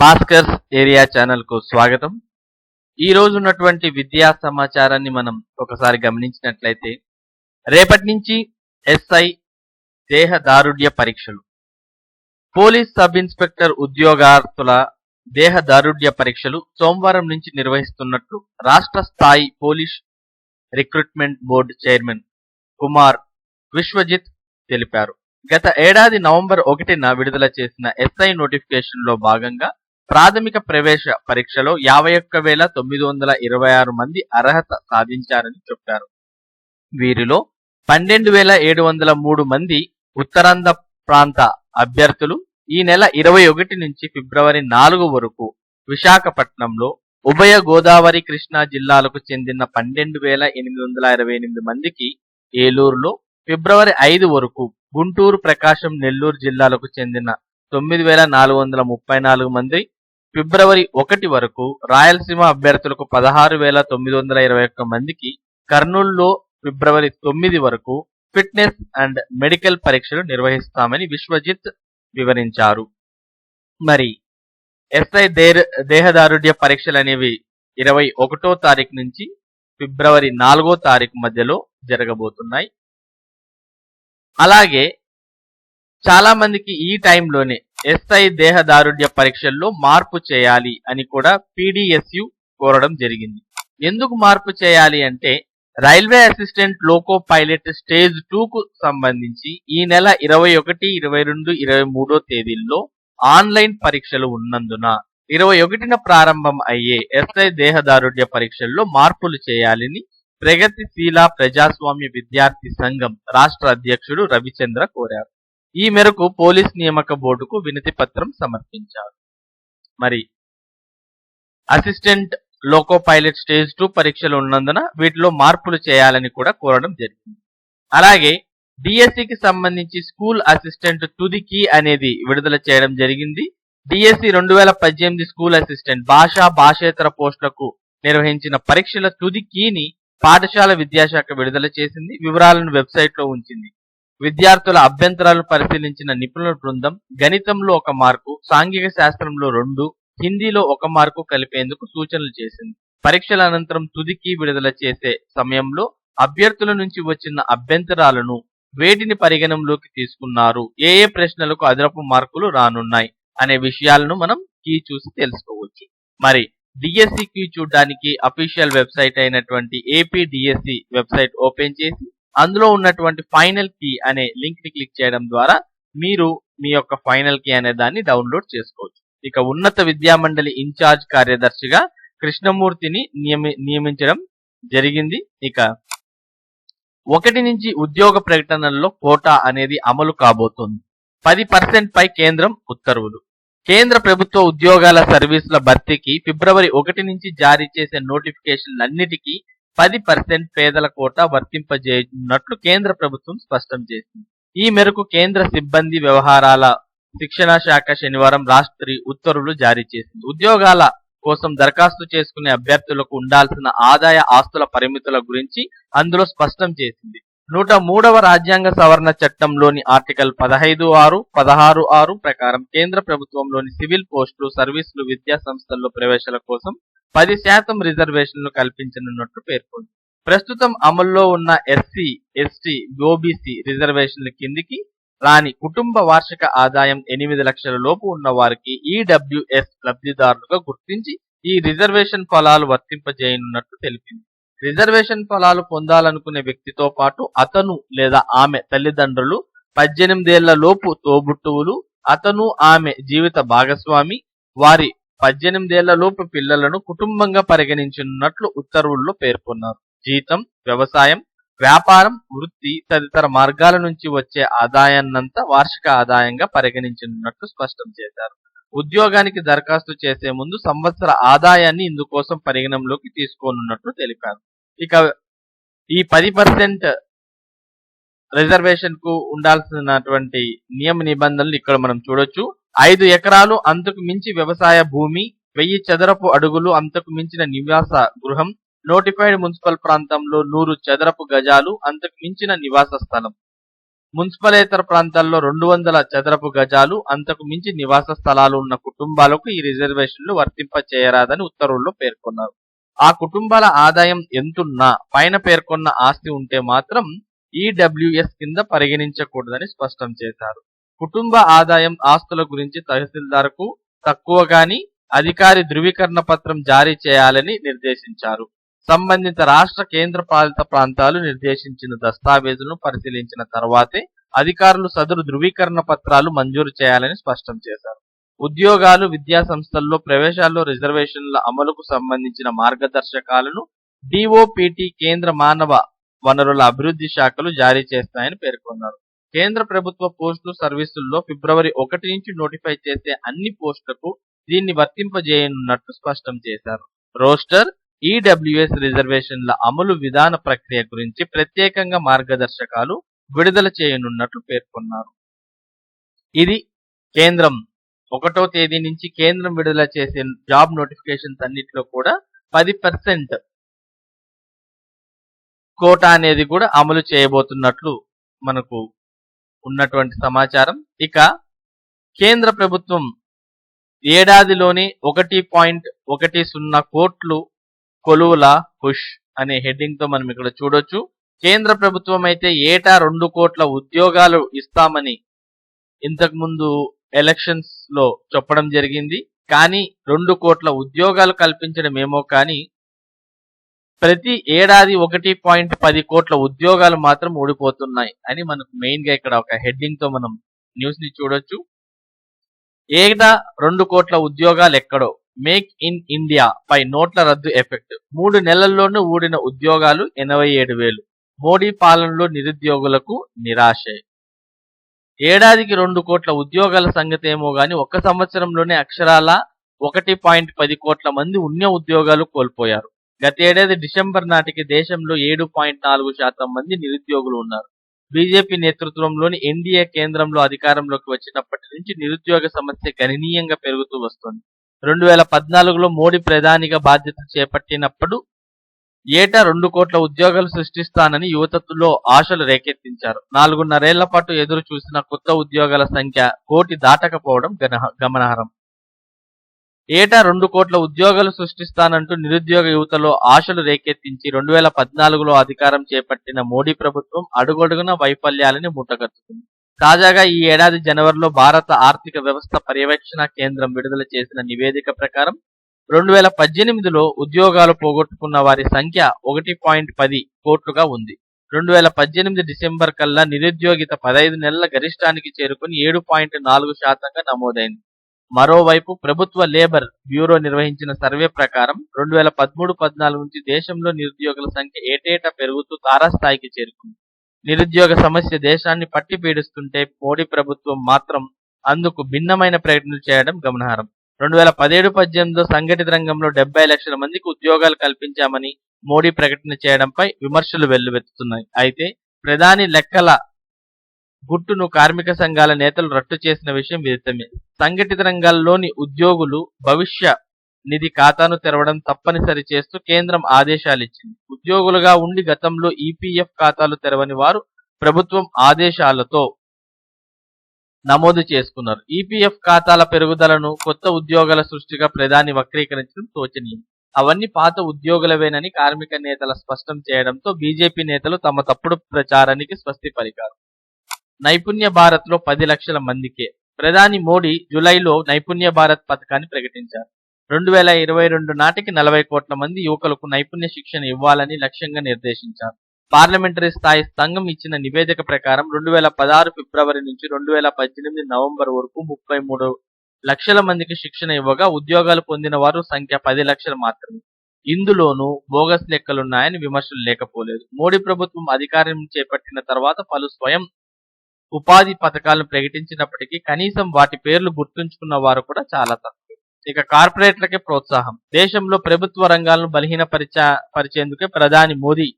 Bhaskar's area ఛానల్కు స్వాగతం. ఈ రోజు ఉన్నటువంటి విద్యా సమాచారాన్ని మనం ఒకసారి గమనించినట్లయితే రేపటి నుంచి ఎస్ఐ దేహదారుఢ్య పరీక్షలు. పోలీస్ సబ్ ఇన్స్పెక్టర్ ఉద్యోగార్థుల దేహదారుడ్య పరీక్షలు సోమవారం నుంచి నిర్వహిస్తున్నట్లు రాష్ట్ర స్థాయి police recruitment board chairman Kumar Vishwajit తెలిపారు. గత ఏడాది నవంబర్ ఒకటిన విడుదల చేసిన ఎస్ఐ నోటిఫికేషన్లో భాగంగా ప్రాథమిక ప్రవేశ పరీక్షలో యాభై ఒక్క వేల తొమ్మిది వందల ఇరవై ఆరు మంది అర్హత సాధించారని చెప్పారు. వీరిలో పన్నెండు వేల ఏడు వందల మూడు మంది ఉత్తరాంధ్ర ప్రాంత అభ్యర్థులు ఈ నెల ఇరవై ఒకటి నుంచి ఫిబ్రవరి నాలుగు వరకు విశాఖపట్నంలో ఉభయ గోదావరి కృష్ణా జిల్లాలకు చెందిన పన్నెండు వేల ఎనిమిది వందల ఇరవై ఎనిమిది మందికి ఏలూరులో ఫిబ్రవరి ఐదు వరకు గుంటూరు ప్రకాశం నెల్లూరు జిల్లాలకు చెందిన తొమ్మిది వేల నాలుగు వందల ముప్పై నాలుగు మంది ఫిబ్రవరి ఒకటి వరకు రాయలసీమ అభ్యర్థులకు పదహారు వేల తొమ్మిది వందల ఇరవై ఒక్క మందికి కర్నూలులో ఫిబ్రవరి తొమ్మిది వరకు ఫిట్నెస్ అండ్ మెడికల్ పరీక్షలు నిర్వహిస్తామని విశ్వజిత్ వివరించారు. మరి ఎస్ఐ దేర్ దేహదారుఢ్య పరీక్షలు అనేవి ఇరవై ఒకటో తారీఖు నుంచి ఫిబ్రవరి నాలుగో తారీఖు మధ్యలో జరగబోతున్నాయి. అలాగే చాలా మందికి ఈ టైంలోనే ఎస్ఐ దేహదారుణ్య పరీక్షల్లో మార్పు చేయాలి అని కూడా పీడిఎస్యు కోరడం జరిగింది. ఎందుకు మార్పు చేయాలి అంటే railway assistant loco pilot stage two కు సంబంధించి ఈ నెల ఇరవై ఒకటి ఇరవై రెండు ఇరవై మూడో తేదీల్లో ఆన్లైన్ పరీక్షలు ఉన్నందున ఇరవై ఒకటిన ప్రారంభం అయ్యే ఎస్ఐ దేహదారుఢ్య పరీక్షల్లో మార్పులు చేయాలని ప్రగతిశీల ప్రజాస్వామ్య విద్యార్థి సంఘం రాష్ట్ర అధ్యక్షుడు రవిచంద్ర కోరారు. ఈ మేరకు పోలీస్ నియామక బోర్డుకు వినతి పత్రం సమర్పించారు. మరి assistant loco pilot stage two పరీక్షలు ఉన్నందున వీటిలో మార్పులు చేయాలని కూడా కోరడం జరిగింది. అలాగే డిఎస్సికి సంబంధించి స్కూల్ అసిస్టెంట్ తుది కీ అనేది విడుదల చేయడం జరిగింది. డిఎస్సి రెండు వేల పద్దెనిమిది స్కూల్ అసిస్టెంట్ భాషా భాషేతర పోస్టులకు నిర్వహించిన పరీక్షల తుది కీని పాఠశాల విద్యాశాఖ విడుదల చేసింది. వివరాలను వెబ్సైట్లో ఉంచింది. విద్యార్థుల అభ్యంతరాలను పరిశీలించిన నిపుణుల బృందం గణితంలో ఒక మార్కు సాంఘిక శాస్త్రంలో రెండు హిందీలో ఒక మార్కు కలిపేందుకు సూచనలు చేసింది. పరీక్షల అనంతరం తుదికి విడుదల చేసే సమయంలో అభ్యర్థుల నుంచి వచ్చిన అభ్యంతరాలను వేటిని పరిగణంలోకి తీసుకున్నారు ఏ ఏ ప్రశ్నలకు అదనపు మార్కులు రానున్నాయి అనే విషయాలను మనం కీ చూసి తెలుసుకోవచ్చు. మరి డిఎస్సి కీ చూడడానికి అఫీషియల్ వెబ్సైట్ అయినటువంటి ఏపీ డిఎస్సి వెబ్సైట్ ఓపెన్ చేసి అందులో ఉన్నటువంటి ఫైనల్ కీ అనే లింక్ని క్లిక్ చేయడం ద్వారా మీరు మీ యొక్క ఫైనల్ కీ అనే దాన్ని డౌన్లోడ్ చేసుకోవచ్చు. ఇక ఉన్నత విద్యామండలి ఇన్ఛార్జ్ కార్యదర్శిగా కృష్ణమూర్తిని నియమి నియమించడం జరిగింది. ఇక ఒకటి నుంచి ఉద్యోగ ప్రకటనల్లో కోటా అనేది అమలు కాబోతోంది. పది పర్సెంట్ పై కేంద్రం ఉత్తర్వులు. కేంద్ర ప్రభుత్వ ఉద్యోగాల సర్వీసుల భర్తీకి ఫిబ్రవరి ఒకటి నుంచి జారీ చేసే నోటిఫికేషన్లన్నిటికీ పది పర్సెంట్ పేదల కోటా వర్తింపజేయనున్నట్లు కేంద్ర ప్రభుత్వం స్పష్టం చేసింది. ఈ మేరకు కేంద్ర సిబ్బంది వ్యవహారాల శిక్షణ శాఖ శనివారం రాష్ట్రి ఉత్తర్వులు జారీ చేసింది. ఉద్యోగాల కోసం దరఖాస్తు చేసుకునే అభ్యర్థులకు ఉండాల్సిన ఆదాయ ఆస్తుల పరిమితుల గురించి అందులో స్పష్టం చేసింది. నూట మూడవ రాజ్యాంగ సవరణ చట్టంలోని ఆర్టికల్ పదహైదు ఆరు పదహారు ఆరు ప్రకారం కేంద్ర ప్రభుత్వంలోని సివిల్ పోస్టులు సర్వీసులు విద్యా సంస్థల్లో ప్రవేశాల కోసం పది శాతం రిజర్వేషన్లు కల్పించనున్నట్లు పేర్కొంది. ప్రస్తుతం అమల్లో ఉన్న ఎస్సీ ఎస్టీ ఓబీసీ రిజర్వేషన్ల కిందికి రాని కుటుంబ వార్షిక ఆదాయం ఎనిమిది లక్షల లోపు ఉన్న వారికి ఈడబ్ల్యూఎస్ లబ్ధిదారులుగా గుర్తించి ఈ రిజర్వేషన్ ఫలాలు వర్తింపజేయనున్నట్లు తెలిపింది. రిజర్వేషన్ ఫలాలు పొందాలనుకునే వ్యక్తితో పాటు అతను లేదా ఆమె తల్లిదండ్రులు పద్దెనిమిదేళ్ళ లోపు తోబుట్టువులు అతను ఆమె జీవిత భాగస్వామి వారి పద్దెనిమిదేళ్ళ లోపు పిల్లలను కుటుంబంగా పరిగణించనున్నట్లు ఉత్తర్వుల్లో పేర్కొన్నారు. జీతం వ్యవసాయం వ్యాపారం వృత్తి తదితర మార్గాల నుంచి వచ్చే ఆదాయాన్నంతా వార్షిక ఆదాయంగా పరిగణించనున్నట్లు స్పష్టం చేశారు. ఉద్యోగానికి దరఖాస్తు చేసే ముందు సంవత్సర ఆదాయాన్ని ఇందుకోసం పరిగణంలోకి తీసుకోనున్నట్లు తెలిపారు. ఇక ఈ పది పర్సెంట్ రిజర్వేషన్కు ఉండాల్సినటువంటి నియమ నిబంధనలు ఇక్కడ మనం చూడొచ్చు. ఐదు ఎకరాలు అంతకు మించి వ్యవసాయ భూమి వెయ్యి చదరపు అడుగులు అంతకు మించిన నివాస గృహం నోటిఫైడ్ మున్సిపల్ ప్రాంతంలో నూరు చదరపు గజాలు అంతకు మించిన నివాస స్థలం. మున్సిపలేతర ప్రాంతాల్లో రెండు వందల చదరపు గజాలు అంతకు మించి నివాస స్థలాలు ఉన్న కుటుంబాలకు ఈ రిజర్వేషన్లు వర్తింప చేయరాదని ఉత్తర్వుల్లో పేర్కొన్నారు. ఆ కుటుంబాల ఆదాయం ఎంతున్నా పైన పేర్కొన్న ఆస్తి ఉంటే మాత్రం ఈడబ్ల్యూఎస్ కింద పరిగణించకూడదని స్పష్టం చేశారు. కుటుంబ ఆదాయం ఆస్తుల గురించి తహసీల్దార్కు తక్కువ గాని అధికారి ధృవీకరణ పత్రం జారీ చేయాలని నిర్దేశించారు. సంబంధిత రాష్ట్ర కేంద్ర పాలిత ప్రాంతాలు నిర్దేశించిన దస్తావేజులను పరిశీలించిన తర్వాతే అధికారులు సదరు ధృవీకరణ పత్రాలు మంజూరు చేయాలని స్పష్టం చేశారు. ఉద్యోగాలు విద్యా సంస్థల్లో ప్రవేశాల్లో రిజర్వేషన్ల అమలుకు సంబంధించిన మార్గదర్శకాలను డిఓపిటి కేంద్ర మానవ వనరుల అభివృద్ధి శాఖలు జారీ చేస్తాయని పేర్కొన్నారు. కేంద్ర ప్రభుత్వ పోస్టులు సర్వీసుల్లో ఫిబ్రవరి ఒకటి నుంచి నోటిఫై చేసే అన్ని పోస్టులకు దీన్ని వర్తింపజేయనున్నట్లు స్పష్టం చేశారు. రోస్టర్ ఈడబ్ల్యూఎస్ రిజర్వేషన్ల అమలు విధాన ప్రక్రియ గురించి ప్రత్యేకంగా మార్గదర్శకాలు విడుదల చేయనున్నట్లు పేర్కొన్నారు. ఇది కేంద్రం ఒకటో తేదీ నుంచి కేంద్రం విడుదల చేసే జాబ్ నోటిఫికేషన్స్ అన్నిటిలో కూడా పది పర్సెంట్ కోటా అనేది కూడా అమలు చేయబోతున్నట్లు మనకు ఉన్నటువంటి సమాచారం. ఇక కేంద్ర ప్రభుత్వం ఏడాదిలోని ఒకటి పాయింట్ ఒకటి సున్నా కోట్లు కొలువుల హుష్ అనే హెడ్డింగ్తో మనం ఇక్కడ చూడొచ్చు. కేంద్ర ప్రభుత్వం అయితే ఏటా రెండు కోట్ల ఉద్యోగాలు ఇస్తామని ఇంతకు ముందు ఎలక్షన్స్లో చెప్పడం జరిగింది. కానీ రెండు కోట్ల ఉద్యోగాలు కల్పించడమేమో కానీ ప్రతి ఏడాది ఒకటి పాయింట్ పది కోట్ల ఉద్యోగాలు మాత్రం ఊడిపోతున్నాయి అని మనకు మెయిన్గా ఇక్కడ ఒక హెడ్డింగ్తో మనం న్యూస్ని చూడొచ్చు. ఏటా రెండు కోట్ల ఉద్యోగాలు ఎక్కడో? మేక్ ఇన్ ఇండియా పై నోట్ల రద్దు ఎఫెక్ట్ మూడు నెలల్లోనూ ఊడిన ఉద్యోగాలు ఎనభై ఏడు వేలు. మోడీ పాలనలో నిరుద్యోగులకు నిరాశే. ఏడాదికి రెండు కోట్ల ఉద్యోగాల సంగతి ఏమో గాని ఒక్క సంవత్సరంలోనే అక్షరాల ఒకటి పాయింట్ పది కోట్ల మంది ఉన్న ఉద్యోగాలు కోల్పోయారు. గతేడాది డిసెంబర్ నాటికి దేశంలో ఏడు పాయింట్ నాలుగు శాతం మంది నిరుద్యోగులు ఉన్నారు. బీజేపీ నేతృత్వంలోని ఎన్డీఏ కేంద్రంలో అధికారంలోకి వచ్చినప్పటి నుంచి నిరుద్యోగ సమస్య గణనీయంగా పెరుగుతూ వస్తుంది. రెండు వేల పద్నాలుగులో మోడీ ప్రధానిగా బాధ్యత చేపట్టినప్పుడు ఏటా రెండు కోట్ల ఉద్యోగాలు సృష్టిస్తానని యువతలో ఆశలు రేకెత్తించారు. నాలుగున్నరేళ్ళ పాటు ఎదురు చూసిన కొత్త ఉద్యోగాల సంఖ్య కోటి దాటకపోవడం గమనార్హం. ఏటా రెండు కోట్ల ఉద్యోగాలు సృష్టిస్తానంటూ నిరుద్యోగ యువతలో ఆశలు రేకెత్తించి రెండు వేల పద్నాలుగులో అధికారం చేపట్టిన మోడీ ప్రభుత్వం అడుగడుగున వైఫల్యాలని మూటగట్టుకుంది. తాజాగా ఈ ఏడాది జనవరిలో భారత ఆర్థిక వ్యవస్థ పర్యవేక్షణ కేంద్రం విడుదల చేసిన నివేదిక ప్రకారం రెండు వేల పద్దెనిమిదిలో ఉద్యోగాలు పోగొట్టుకున్న వారి సంఖ్య ఒకటి పాయింట్ పది కోట్లుగా ఉంది. రెండు వేల పద్దెనిమిది డిసెంబర్ కల్లా నిరుద్యోగిత పదహైదు నెలల గరిష్టానికి చేరుకుని ఏడు పాయింట్ నాలుగు శాతంగా నమోదైంది. మరోవైపు ప్రభుత్వ లేబర్ బ్యూరో నిర్వహించిన సర్వే ప్రకారం రెండు వేల పదమూడు పద్నాలుగు నుంచి దేశంలో నిరుద్యోగుల సంఖ్య ఏటేటా పెరుగుతూ తారాస్థాయికి చేరుకుంది. నిరుద్యోగ సమస్య దేశాన్ని పట్టి పీడిస్తుంటే మోడీ ప్రభుత్వం మాత్రం అందుకు భిన్నమైన ప్రకటనలు చేయడం గమనార్హం. రెండు వేల పదిహేడు పద్దెనిమిదిలో సంఘటిత రంగంలో డెబ్బై లక్షల మందికి ఉద్యోగాలు కల్పించామని మోడీ ప్రకటన చేయడంపై విమర్శలు వెల్లువెత్తుతున్నాయి. అయితే ప్రధాని లెక్కల గుట్టును కార్మిక సంఘాల నేతలు రట్టు చేసిన విషయం విదితమే. సంఘటిత రంగాల్లోని ఉద్యోగులు భవిష్య నిధి ఖాతాను తెరవడం తప్పనిసరి చేస్తూ కేంద్రం ఆదేశాలు ఇచ్చింది ఉద్యోగులుగా ఉండి గతంలో ఈపీఎఫ్ ఖాతాలు తెరవని వారు ప్రభుత్వం ఆదేశాలతో నమోదు చేసుకున్నారు. ఈపీఎఫ్ ఖాతాల పెరుగుదలను కొత్త ఉద్యోగాల సృష్టిగా ప్రధాని వక్రీకరించడం తోచనీయం అవన్నీ పాత ఉద్యోగులవేనని కార్మిక నేతల స్పష్టం చేయడంతో బీజేపీ నేతలు తమ తప్పుడు ప్రచారానికి స్వస్తి పలికారు నైపుణ్య భారత్లో పది లక్షల మందికే. ప్రధాని మోడీ జూలైలో నైపుణ్య భారత్ పథకాన్ని ప్రకటించారు. రెండు వేల ఇరవై రెండు నాటికి నలభై కోట్ల మంది యువకులకు నైపుణ్య శిక్షణ ఇవ్వాలని లక్ష్యంగా నిర్దేశించారు. పార్లమెంటరీ స్థాయి సంఘం ఇచ్చిన నివేదిక ప్రకారం రెండు వేల పదహారు ఫిబ్రవరి నుంచి రెండు వేల పద్దెనిమిది నవంబర్ వరకు ముప్పై మూడు లక్షల మందికి శిక్షణ ఇవ్వగా ఉద్యోగాలు పొందిన వారు సంఖ్య పది లక్షలు మాత్రమే. ఇందులోనూ బోగస్ లెక్కలున్నాయని విమర్శలు లేకపోలేదు. మోడీ ప్రభుత్వం అధికారం చేపట్టిన తర్వాత పలు స్వయం ఉపాధి పథకాలను ప్రకటించినప్పటికీ కనీసం వాటి పేర్లు గుర్తుంచుకున్న వారు కూడా చాలా తక్కువ. ఇక కార్పొరేట్లకే ప్రోత్సాహం. దేశంలో ప్రభుత్వ రంగాలను బలహీనపరిచ పరిచేందుకే ప్రధాని మోదీ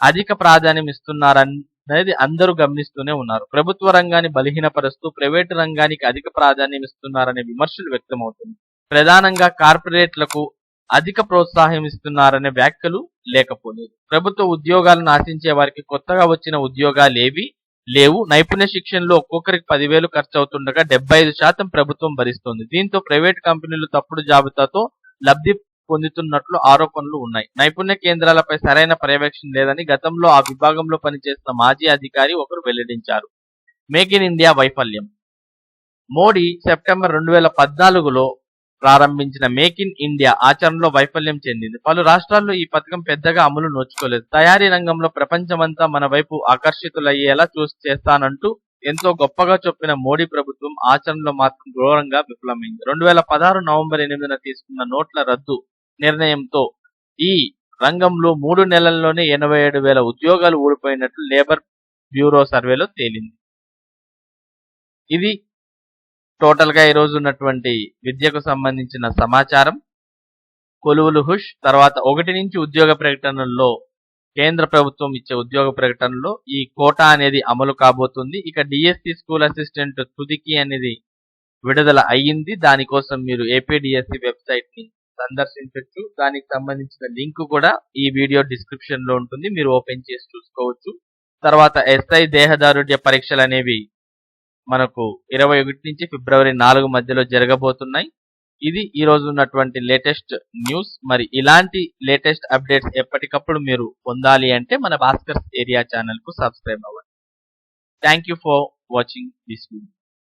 అధిక ప్రాధాన్యం ఇస్తున్నారనేది అందరూ గమనిస్తూనే ఉన్నారు. ప్రభుత్వ రంగాన్ని బలహీనపరుస్తూ ప్రైవేటు రంగానికి అధిక ప్రాధాన్యం ఇస్తున్నారనే విమర్శలు వ్యక్తమవుతుంది ప్రధానంగా కార్పొరేట్లకు అధిక ప్రోత్సాహం ఇస్తున్నారనే వ్యాఖ్యలు లేకపోలేదు. ప్రభుత్వ ఉద్యోగాలను ఆశించే వారికి కొత్తగా వచ్చిన ఉద్యోగాలేవి లేవు. నైపుణ్య శిక్షణలో ఒక్కొక్కరికి పదివేలు ఖర్చు అవుతుండగా డెబ్బై ఐదు శాతం ప్రభుత్వం భరిస్తుంది. దీంతో ప్రైవేట్ కంపెనీలు తప్పుడు జాబితాతో లబ్ధి పొందుతున్నట్లు ఆరోపణలు ఉన్నాయి. నైపుణ్య కేంద్రాలపై సరైన పర్యవేక్షణ లేదని గతంలో ఆ విభాగంలో పనిచేస్తున్న మాజీ అధికారి ఒకరు వెల్లడించారు. మేక్ ఇన్ ఇండియా వైఫల్యం. మోడీ సెప్టెంబర్ రెండు వేల పద్నాలుగులో ప్రారంభించిన మేక్ ఇన్ ఇండియా ఆచరణలో వైఫల్యం చెందింది. పలు రాష్ట్రాల్లో ఈ పథకం పెద్దగా అమలు నోచుకోలేదు. తయారీ రంగంలో ప్రపంచమంతా మన వైపు ఆకర్షితులయ్యేలా చూసి చేస్తానంటూ ఎంతో గొప్పగా చెప్పిన మోడీ ప్రభుత్వం ఆచరణలో మాత్రం ఘోరంగా విఫలమైంది. రెండు వేల పదహారు నవంబర్ ఎనిమిదిన తీసుకున్న నోట్ల రద్దు నిర్ణయంతో ఈ రంగంలో మూడు నెలల్లోనే ఎనభై ఏడు వేల ఉద్యోగాలు ఊడిపోయినట్లు లేబర్ బ్యూరో సర్వేలో తేలింది. ఇది టోటల్గా ఈ ఉన్నటువంటి విద్యకు సంబంధించిన సమాచారం. కొలువులు హుష్. తర్వాత ఒకటి నుంచి ఉద్యోగ ప్రకటనల్లో కేంద్ర ప్రభుత్వం ఇచ్చే ఉద్యోగ ప్రకటనలో ఈ కోటా అనేది అమలు కాబోతుంది. ఇక డిఎస్సి స్కూల్ అసిస్టెంట్ తుదికి అనేది విడుదల అయ్యింది. దానికోసం మీరు ఏపీడిఎస్సి వెబ్సైట్ని సందర్శించవచ్చు దానికి సంబంధించిన లింక్ కూడా ఈ వీడియో డిస్క్రిప్షన్లో ఉంటుంది. మీరు ఓపెన్ చేసి చూసుకోవచ్చు. తర్వాత ఎస్ఐ దేహదారుఢ్య పరీక్షలు అనేవి మనకు ఇరవై ఒకటి నుంచి ఫిబ్రవరి నాలుగు మధ్యలో జరగబోతున్నాయి. ఇది ఈ రోజు ఉన్నటువంటి లేటెస్ట్ న్యూస్. మరి ఇలాంటి లేటెస్ట్ అప్డేట్స్ ఎప్పటికప్పుడు మీరు పొందాలి అంటే మన భాస్కర్ ఏరియా ఛానల్కు సబ్స్క్రైబ్ అవ్వండి. Thank you for watching this video.